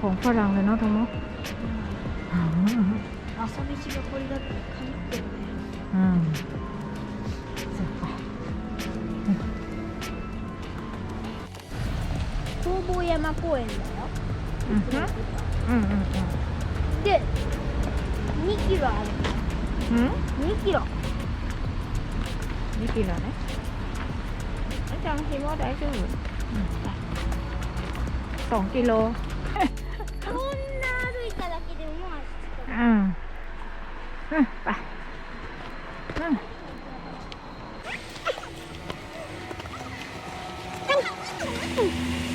ของฝรั่งเลยเนาะทั้งหมด 朝飯がこれだって神ってるね อืมเสร็จไป 工房山公園だよ อือฮึอืมอืมอืม で2キロある หืม 2キロ นี่กินแล้วนะอาจารย์คิดว่ こん。な歩いただけでもってうん。うん。うん。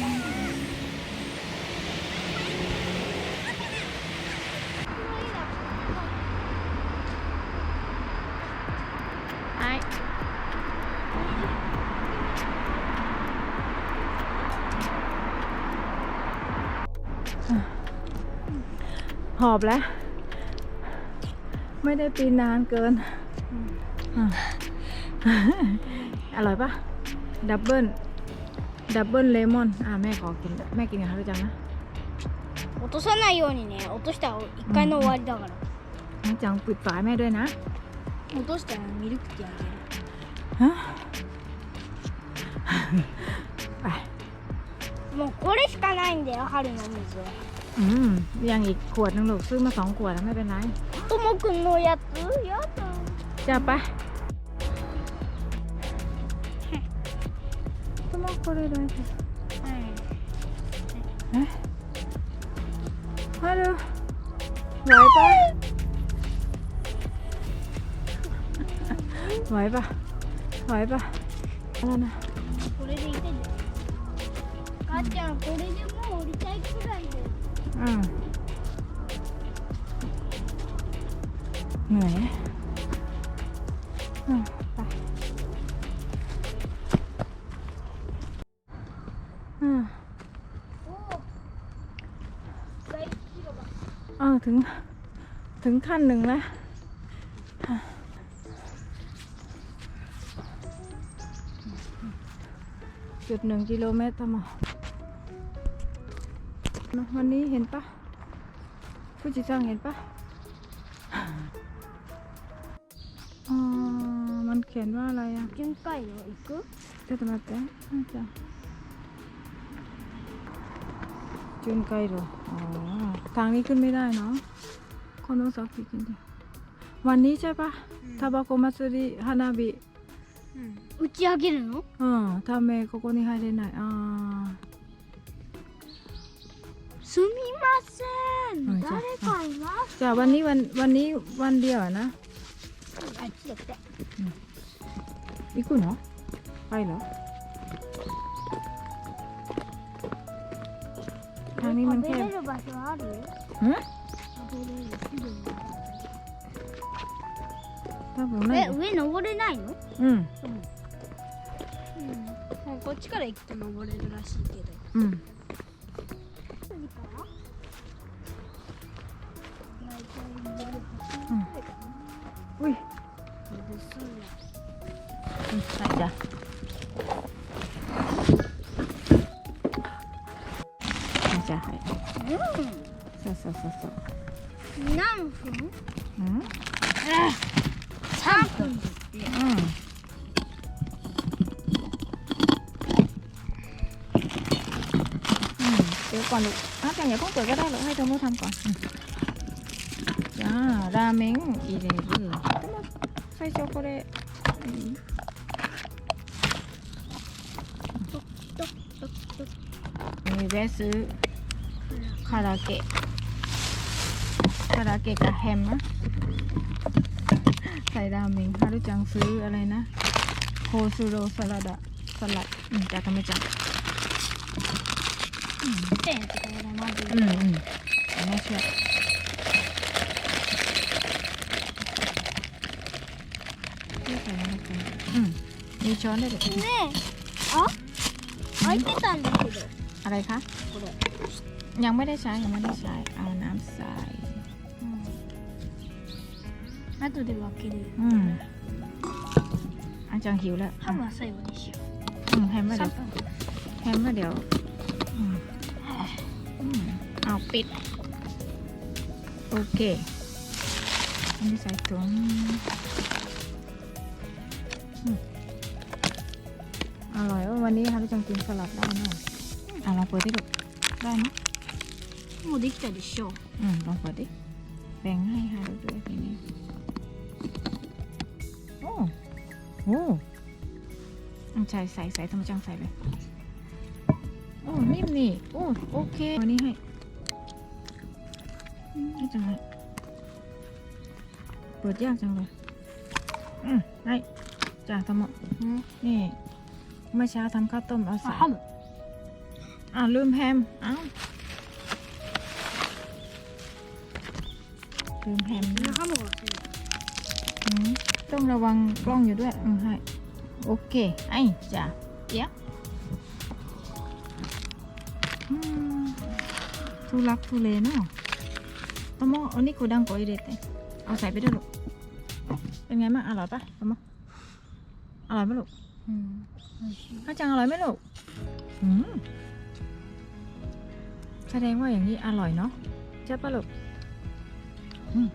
หอบแล้ว ไม่ได้ปีนนานเกินอ่ะ อร่อยปะดับเบิลดับเบิลเลมอน อ่ะ แม่ขอกิน แม่กินกับเขาด้วยจังนะ 落とさないようにね落としたら1回の終わりだから、 แม่จังปิดฝาแม่ด้วยนะ 落としたらミルクティーあげる ฮะ ไป もうこれしかないんだよ春の水は อืม ยังอีกขวดหนึงลูกซื้อมาสองขวดแล้วไม่เป็นไร ともくんのやつやだ จะไปともこれだけうん ฮัลโหลไหวปะไหวปะไหวปะอะไรนะ これでいけんじゃん母ちゃんこれで เหนื่อยอืมไปอืมเถึง ถึงขั้นหนึ่งแล้วจุดหนึ่งกิโลเมตรต่มอ ดวันนี้เห็นปะผู้จิจังเห็นปะอ่ามันเขียนว่าอะไรอ่ะ 巡回路行くちょっと待って。なんちゃん。巡回路อ๋อ ทางนี้ขึ้นไม่ได้เนาะこの先行くんだวันนี้ใช่ปะタバコ祭り花火打ち上げるのうんためここに入れないあ すみませうんん誰かいますーじゃあวันนี้วันวันนี้วันเดียวอะนะ あっちだって行くのไปเหรอทางนี้มัน 食 แค べ บ れる場所ある หึ 食べれるすぐに 多分ないえ上登れないのうんうんこっちから行くと登れるらしいけどうん ก่อนลูกอ้าวแต่อย่าเพิ่งเปิดก็ได้หรอกให้โทโน่ทำก่อนจ้าราเมงอีเดรุใส่ช็อกโกแลตมีแวะซื้อคาราเกะคาราเกะกับแฮมนะใส่ราเมงฮารุจังซื้ออะไรนะโคซูโรสลัดสลัดจากธรรมจักร ペンとかやらないで อืมอืมเอาแม่ช่วยช่วยใส่ลงไปอืมมีช้อนด้วยเหรอ ねえあ開いてたんだけど อะไรคะ これ ยังไม่ได้ใช้ยังไม่ได้ใช้ เอาน้ำใส่ 後で分ける อืมอาจังหิวแล้ว ハムは最後にしよ อืมแฮม う ว่าเดี๋ยว 3分 แฮมว่าเดี๋ยวอืมอืม เอา ปิด โอเค อันนี้ใส่ถุงอืมอร่อยว่าวันนี้ฮารุจังกินสลัดได้เนอะอ่ะลองเปิดดิลูกได้ไหม もうできたでしょ อืมลองเปิดดิ แบ่งให้ฮารุด้วยทีนี้ โอ้โหอันใส่ใส่ใส่ธรรมจังใส่เลย โอ้นิ่มนี่ โอ้โอเควันนี้ให้ นี่จังเลยปิดยากจังเลย อืมได้จ่าทำหมดนี่เมื่อเช้าทำข้าวต้มเอาใส่อ้าวลืมแฮมอ้าวลืมแฮมนะข้าวหมดต้องระวังกล้องอยู่ด้วยอืมให้โอเค ไอ้จ่าเยอะทุลักทุเลเนาะ ตมออันนี้กูดังกว่าอีเดตเอาใส่ไปด้วยลูก เป็นไงมางอร่อยปะตมออร่อยไหมลูกข้าจังอร่อยไหมลูกแสดงว่าอย่างนี้อร่อยเนาะใช่ปะลูกอืม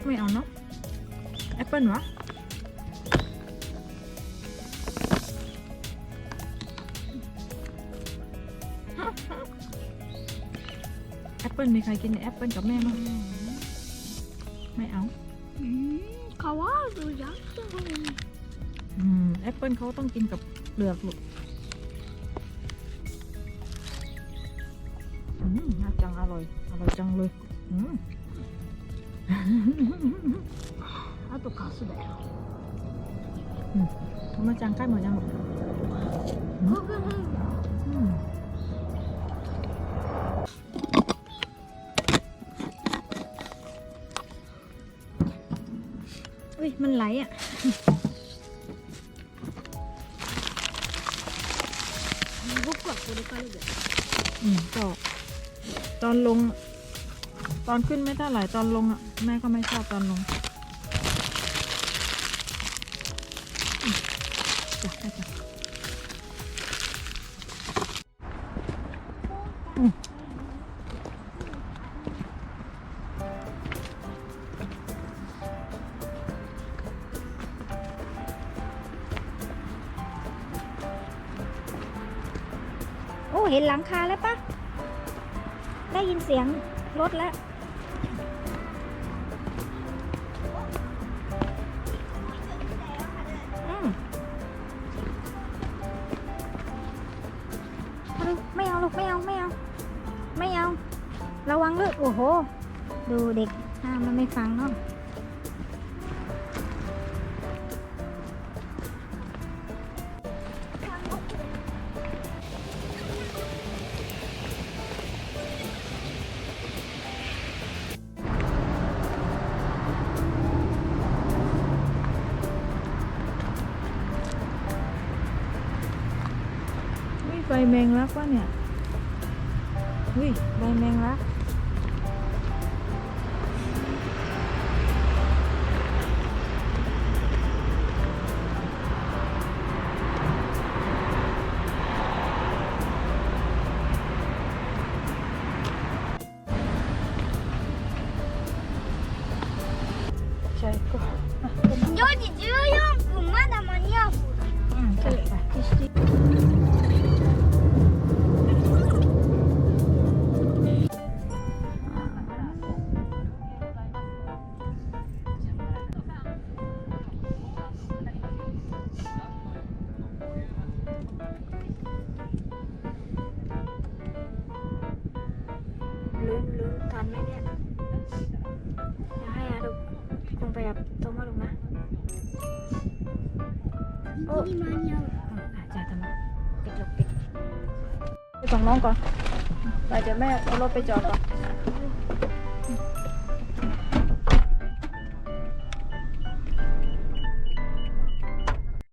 ก็ไม่เอาเนาะแอปเปิลวะแอปเปิลมีใครกินแอปเปิลกับแม่ไหมไม่เอาเขาว่าดูยักษ์จังแอปเปิลเขาต้องกินกับเปลือกลูกน่าจังอร่อย อร่อยจังเลย อืม あとカスだよ มาจังใกล้หมดยังลูก 僕も อืม อุ้ย มันไหลอ่ะ 僕はこれからだよ อืมก็ตอนลง ตอนขึ้นไม่เท่าไหร่ตอนลงอะแม่ก็ไม่ชอบตอนลงโอ้เห็นหลังคาแล้วปะได้ยินเสียง รถแล้วอืมไม่เอาลูกไม่เอาไม่เอา ไม่เอา ระวังลูกโอ้โห ดูเด็กห้ามมันไม่ฟังเนาะ ใบแมงลักวะเนี่ย อุ้ย ใบแมงลัก แบบโตมาลงนะโอ้ยมาเนียวอาจารย์ปิดลบปิดไปของน้องก่อนไปเดี๋ยวแม่เอารถไปจอดก่อน